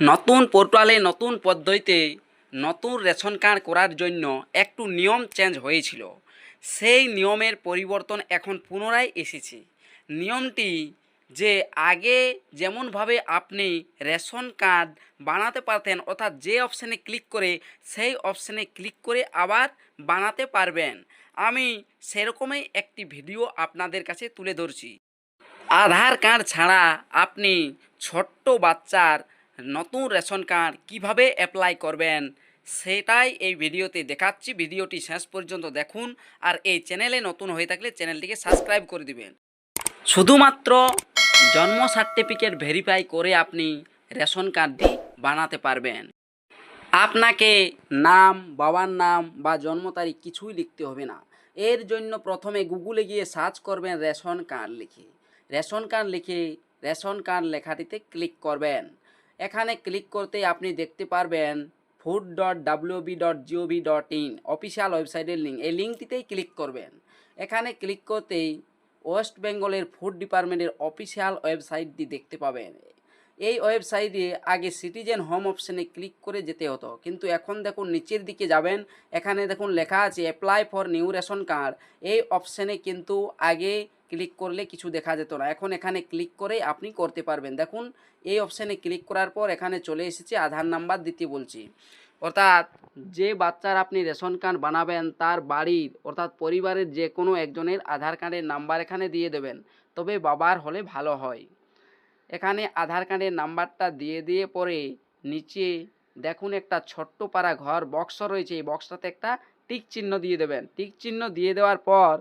নতুন পোর্টালে নতুন পদ্ধতিতে নতুন রেশন কার্ড করার জন্য একটু নিয়ম চেঞ্জ হয়েছিল। সেই নিয়মের পরিবর্তন এখন পুনরায় এসেছে। নিয়মটি যে আগে যেমনভাবে আপনি রেশন কার্ড বানাতে পারতেন অর্থাৎ যে অপশানে ক্লিক করে সেই অপশানে ক্লিক করে আবার বানাতে পারবেন। আমি সেরকমই একটি ভিডিও আপনাদের কাছে তুলে ধরছি। আধার কার্ড ছাড়া আপনি ছোট্ট বাচ্চার নতুন রেশন কার্ড কীভাবে অ্যাপ্লাই করবেন, সেটাই এই ভিডিওতে দেখাচ্ছি। ভিডিওটি শেষ পর্যন্ত দেখুন আর এই চ্যানেলে নতুন হয়ে থাকলে চ্যানেলটিকে সাবস্ক্রাইব করে দিবেন। শুধুমাত্র জন্ম সার্টিফিকেট ভেরিফাই করে আপনি রেশন কার্ডটি বানাতে পারবেন। আপনাকে নাম, বাবার নাম বা জন্ম তারিখ কিছুই লিখতে হবে না। এর জন্য প্রথমে গুগলে গিয়ে সার্চ করবেন রেশন কার্ড লিখে। রেশন কার্ড লিখে রেশন কার্ড লেখাটিতে ক্লিক করবেন। এখানে ক্লিক করতে আপনি দেখতে পারবেন food dot WB dot gov dot in official ওয়েবসাইটের লিঙ্ক এই লিঙ্কটিতেই ক্লিক করবেন। এখানে ক্লিক করতেই ওয়েস্ট বেঙ্গলের ফুড ডিপার্টমেন্টের অফিসিয়াল ওয়েবসাইটটি দেখতে পাবেন। এই ওয়েবসাইটে আগে সিটিজেন হোম অপশানে ক্লিক করে যেতে হতো। কিন্তু এখন দেখুন নিচের দিকে যাবেন, এখানে দেখুন লেখা আছে apply for new ration card এই অপশানে কিন্তু আগে ক্লিক করলে কিছু দেখা যেত না। এখন এখানে ক্লিক করে আপনি করতে পারবেন। দেখুন, এই অপশানে ক্লিক করার পর এখানে চলে এসেছে আধার নাম্বার দিতে বলছি। অর্থাৎ যে বাচ্চার আপনি রেশন কার্ড বানাবেন, তার বাড়ির অর্থাৎ পরিবারের যে কোনো একজনের আধার কার্ডের নাম্বার এখানে দিয়ে দেবেন। তবে বাবার হলে ভালো হয়। এখানে আধার কার্ডের নাম্বারটা দিয়ে দিয়ে পরে নিচে দেখুন একটা ছোট্ট পাড়া ঘর বক্স রয়েছে। এই বক্সটাতে একটা টিক চিহ্ন দিয়ে দেবেন। টিক চিহ্ন দিয়ে দেওয়ার পর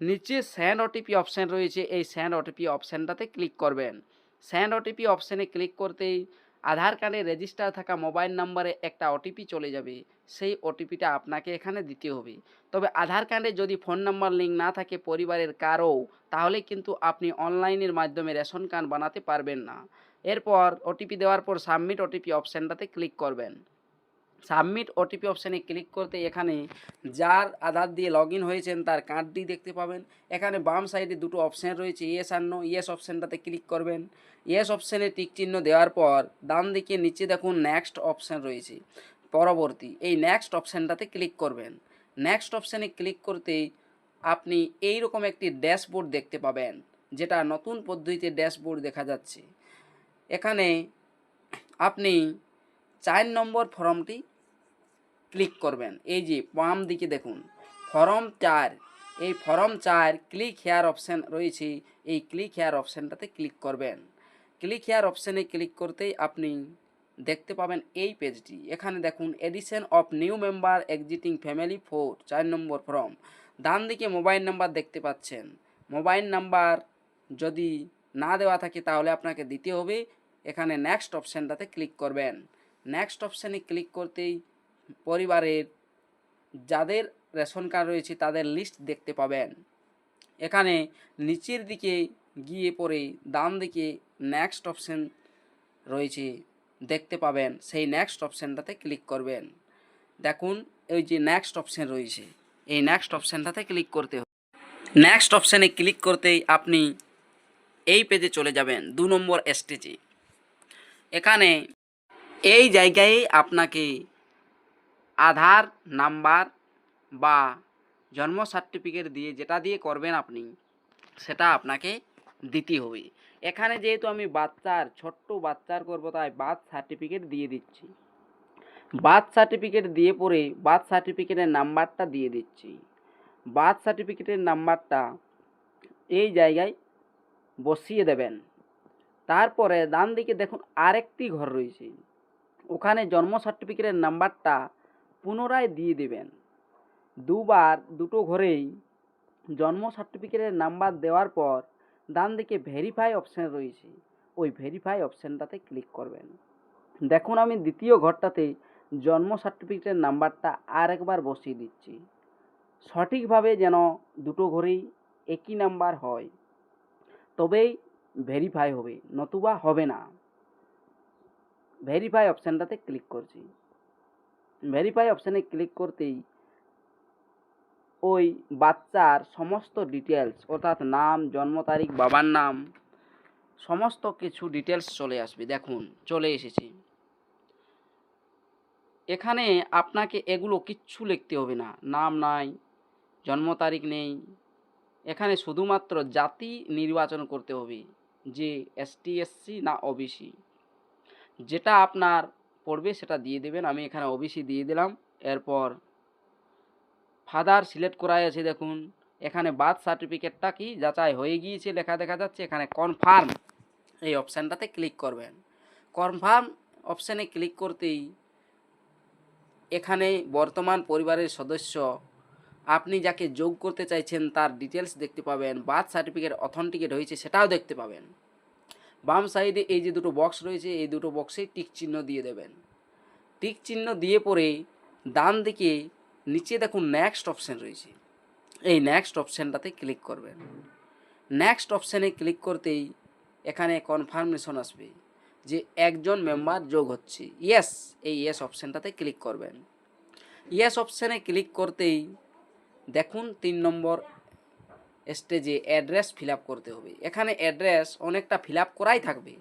নিচে স্যান্ড ওটিপি অপশান রয়েছে। এই স্যান্ড ওটিপি অপশানটাতে ক্লিক করবেন। স্যান্ড ওটিপি অপশানে ক্লিক করতেই আধার কার্ডে রেজিস্টার থাকা মোবাইল নম্বরে একটা ওটিপি চলে যাবে, সেই ওটিপিটা আপনাকে এখানে দিতে হবে। তবে আধার কার্ডে যদি ফোন নাম্বার লিঙ্ক না থাকে পরিবারের কারও, তাহলে কিন্তু আপনি অনলাইনের মাধ্যমে রেশন কার্ড বানাতে পারবেন না। এরপর ওটিপি দেওয়ার পর সাবমিট ওটিপি অপশানটাতে ক্লিক করবেন। সাবমিট ওটিপি অপশানে ক্লিক করতে এখানে যার আধার দিয়ে লগ ইন হয়েছেন তার কার্ডটি দেখতে পাবেন। এখানে বাম সাইডে দুটো অপশান রয়েছে ইয়েস আর নো ইয়েস অপশানটাতে ক্লিক করবেন। ইয়েস অপশানে টিক চিহ্ন দেওয়ার পর ডান দিকে নিচে দেখুন নেক্সট অপশান রয়েছে। পরবর্তী, এই নেক্সট অপশানটাতে ক্লিক করবেন। নেক্সট অপশানে ক্লিক করতেই আপনি এই রকম একটি ড্যাশবোর্ড দেখতে পাবেন, যেটা নতুন পদ্ধতিতে ড্যাশবোর্ড দেখা যাচ্ছে। এখানে আপনি চার নম্বর ফর্মটি ক্লিক করবেন। এই যে বাম দিকে দেখুন, ফর্ম চার। এই ফর্ম চার ক্লিক হেয়ার অপশান রয়েছে। এই ক্লিক হেয়ার অপশানটাতে ক্লিক করবেন। ক্লিক হেয়ার অপশানে ক্লিক করতেই আপনি দেখতে পাবেন এই পেজটি। এখানে দেখুন, addition of new member existing family four, চার নম্বর ফর্ম। ডান দিকে মোবাইল নাম্বার দেখতে পাচ্ছেন। মোবাইল নাম্বার যদি না দেওয়া থাকে তাহলে আপনাকে দিতে হবে। এখানে নেক্সট অপশানটাতে ক্লিক করবেন। নেক্সট অপশানে ক্লিক করতেই পরিবারের যাদের রেশন কার্ড রয়েছে তাদের লিস্ট দেখতে পাবেন। এখানে নিচের দিকে গিয়ে পরে ডান দিকে নেক্সট অপশান রয়েছে, দেখতে পাবেন। সেই নেক্সট অপশানটাতে ক্লিক করবেন। দেখুন ওই যে নেক্সট অপশান রয়েছে, এই নেক্সট অপশানটাতে ক্লিক করতে হবে। নেক্সট অপশানে ক্লিক করতেই আপনি এই পেজে চলে যাবেন, দু নম্বর স্টেজে এখানে এই জায়গায় আপনাকে আধার নাম্বার বা জন্ম সার্টিফিকেট দিয়ে যেটা দিয়ে করবেন আপনি, সেটা আপনাকে দিতে হবে। এখানে যেহেতু আমি বাচ্চার, ছোট্ট বাচ্চার করব, তাই বার্থ সার্টিফিকেট দিয়ে দিচ্ছি। বার্থ সার্টিফিকেট দিয়ে পরে বার্থ সার্টিফিকেটের নাম্বারটা দিয়ে দিচ্ছি। বার্থ সার্টিফিকেটের নাম্বারটা এই জায়গায় বসিয়ে দেবেন। তারপরে ডান দিকে দেখুন আরেকটি ঘর রয়েছে। ওখানে জন্ম সার্টিফিকেটের নাম্বারটা পুনরায় দিয়ে দেবেন। দুবার দুটো ঘরেই জন্ম সার্টিফিকেটের নাম্বার দেওয়ার পর ডান দিকে ভেরিফাই অপশান রয়েছে। ওই ভেরিফাই অপশানটাতে ক্লিক করবেন। দেখুন আমি দ্বিতীয় ঘরটাতে জন্ম সার্টিফিকেটের নাম্বারটা আর একবার বসিয়ে দিচ্ছি। সঠিকভাবে যেন দুটো ঘরেই একই নাম্বার হয়। তবেই ভেরিফাই হবে, নতুবা হবে না। ভেরিফাই অপশানটাতে ক্লিক করছি। ভেরিফাই অপশানে ক্লিক করতেই ওই বাচ্চার সমস্ত ডিটেলস অর্থাৎ নাম, জন্ম তারিখ, বাবার নাম, সমস্ত কিছু ডিটেলস চলে আসবে। দেখুন, চলে এসেছে। এখানে আপনাকে এগুলো কিচ্ছু লিখতে হবে না। নাম নাই, জন্ম তারিখ নেই। এখানে শুধুমাত্র জাতি নির্বাচন করতে হবে, যে এসটি এসসি না ওবিসি যেটা আপনার পড়বে সেটা দিয়ে দেবেন। আমি এখানে ওবিসি দিয়ে দিলাম। এরপর ফাদার সিলেক্ট করাই আছে দেখুন। এখানে বার্থ সার্টিফিকেটটা কি? যাচাই হয়ে গিয়েছে, লেখা দেখা যাচ্ছে। এখানে কনফার্ম এই অপশানটাতে ক্লিক করবেন। কনফার্ম অপশানে ক্লিক করতেই এখানে বর্তমান পরিবারের সদস্য, আপনি যাকে যোগ করতে চাইছেন তার ডিটেলস দেখতে পাবেন। বার্থ সার্টিফিকেট অথেন্টিকেট হয়েছে সেটাও দেখতে পাবেন। বাম সাইডে এই যে দুটো বক্স রয়েছে, এই দুটো বক্সে টিক চিহ্ন দিয়ে দেবেন। টিক চিহ্ন দিয়ে পরে ডান দিকে নিচে দেখুন নেক্সট অপশান রয়েছে। এই নেক্সট অপশানটাতে ক্লিক করবেন। নেক্সট অপশানে ক্লিক করতেই এখানে কনফার্মেশন আসবে যে একজন মেম্বার যোগ হচ্ছে। ইয়েস এই ইয়েস অপশানটাতে ক্লিক করবেন। ইয়েস অপশানে ক্লিক করতেই দেখুন তিন নম্বর স্টেজে অ্যাড্রেস ফিল করতে হবে। এখানে অ্যাড্রেস অনেকটা ফিল করাই থাকবে।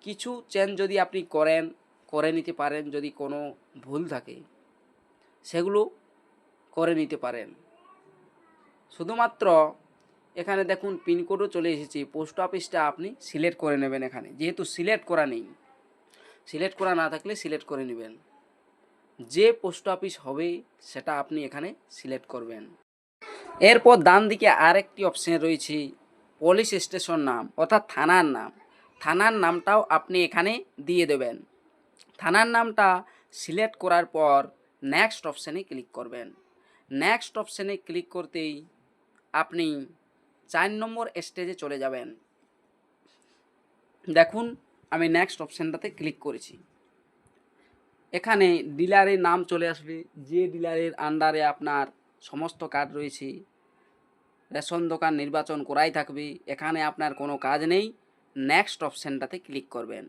কিছু চেঞ্জ যদি আপনি করেন, করে নিতে পারেন, যদি কোনো ভুল থাকে, সেগুলো করে নিতে পারেন। শুধুমাত্র এখানে দেখুন পিনকোডও চলে এসেছে। পোস্ট অফিসটা আপনি সিলেক্ট করে নেবেন এখানে। যেহেতু সিলেক্ট করা নেই, সিলেক্ট করা না থাকলে সিলেক্ট করে নেবেন। যে পোস্ট অফিস হবে, সেটা আপনি এখানে সিলেক্ট করবেন। এরপর ডান দিকে আরেকটি অপশন রয়েছে পুলিশ স্টেশন নাম, অর্থাৎ থানার নাম। থানার নামটাও আপনি এখানে দিয়ে দেবেন। থানার নামটা সিলেক্ট করার পর নেক্সট অপশানে ক্লিক করবেন। নেক্সট অপশানে ক্লিক করতেই আপনি চার নম্বর স্টেজে চলে যাবেন। দেখুন, আমি নেক্সট অপশানটাতে ক্লিক করেছি। এখানে ডিলারের নাম চলে আসবে। যে ডিলারের আন্ডারে আপনার সমস্ত কার্ড রয়েছে। রেশন দোকান নির্বাচন করাই থাকবে। এখানে আপনার কোনো কাজ নেই। নেক্সট অপশানটাতে ক্লিক করবেন।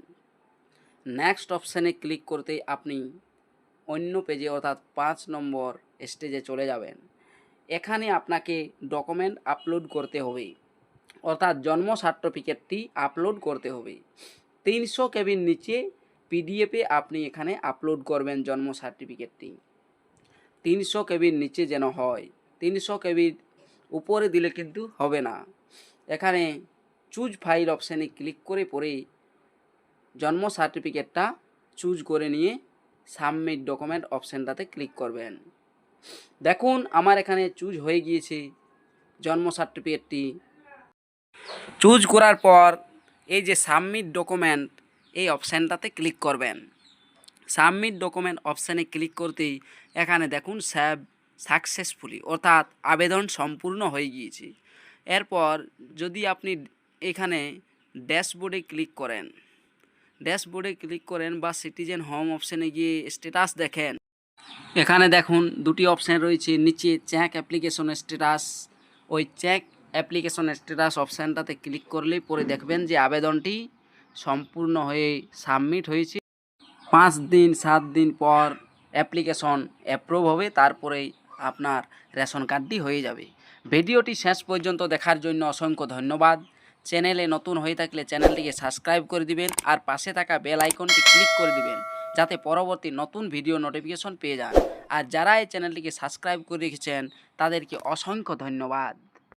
নেক্সট অপশানে ক্লিক করতে আপনি অন্য পেজে অর্থাৎ পাঁচ নম্বর স্টেজে চলে যাবেন। এখানে আপনাকে ডকুমেন্ট আপলোড করতে হবে। অর্থাৎ জন্ম সার্টিফিকেটটি আপলোড করতে হবে। তিনশো কেবির নিচে পিডিএফে আপনি এখানে আপলোড করবেন জন্ম সার্টিফিকেটটি তিনশো কেবির নিচে যেন হয়। তিনশো কেবির উপরে দিলে কিন্তু হবে না। এখানে চুজ ফাইল অপশানে ক্লিক করে পরে জন্ম সার্টিফিকেটটা চুজ করে নিয়ে সাবমিট ডকুমেন্ট অপশানটাতে ক্লিক করবেন। দেখুন, আমার এখানে চুজ হয়ে গিয়েছে জন্ম সার্টিফিকেটটি চুজ করার পর এই যে সাবমিট ডকুমেন্ট এই অপশানটাতে ক্লিক করবেন। সাবমিট ডকুমেন্ট অপশানে ক্লিক করতেই এখানে দেখুন স্যাব সাকসেসফুলি, অর্থাৎ আবেদন সম্পূর্ণ হয়ে গিয়েছে। এরপর যদি আপনি এখানে ড্যাশবোর্ডে ক্লিক করেন, ড্যাশবোর্ডে ক্লিক করেন বা সিটিজেন হোম অপশানে গিয়ে স্ট্যাটাস দেখেন। এখানে দেখুন দুটি অপশান রয়েছে, নিচে চেক অ্যাপ্লিকেশন স্ট্যাটাস। ওই চেক অ্যাপ্লিকেশন স্ট্যাটাস অপশানটাতে ক্লিক করলেই পরে দেখবেন যে আবেদনটি সম্পূর্ণ হয়ে সাবমিট হয়েছে। পাঁচ দিন, সাত দিন পর অ্যাপ্লিকেশন অ্যাপ্রুভ হবে, তারপরেই আপনার রেশন কার্ডটি হয়ে যাবে। ভিডিওটি শেষ পর্যন্ত দেখার জন্য অসংখ্য ধন্যবাদ। চ্যানেলে নতুন হয়ে থাকলে চ্যানেলটিকে সাবস্ক্রাইব করে দিবেন আর পাশে থাকা বেল আইকনটি ক্লিক করে দিবেন, যাতে পরবর্তী নতুন ভিডিও নোটিফিকেশন পেয়ে যান। আর যারা এই চ্যানেলটিকে সাবস্ক্রাইব করে রেখেছেন, তাদেরকে অসংখ্য ধন্যবাদ।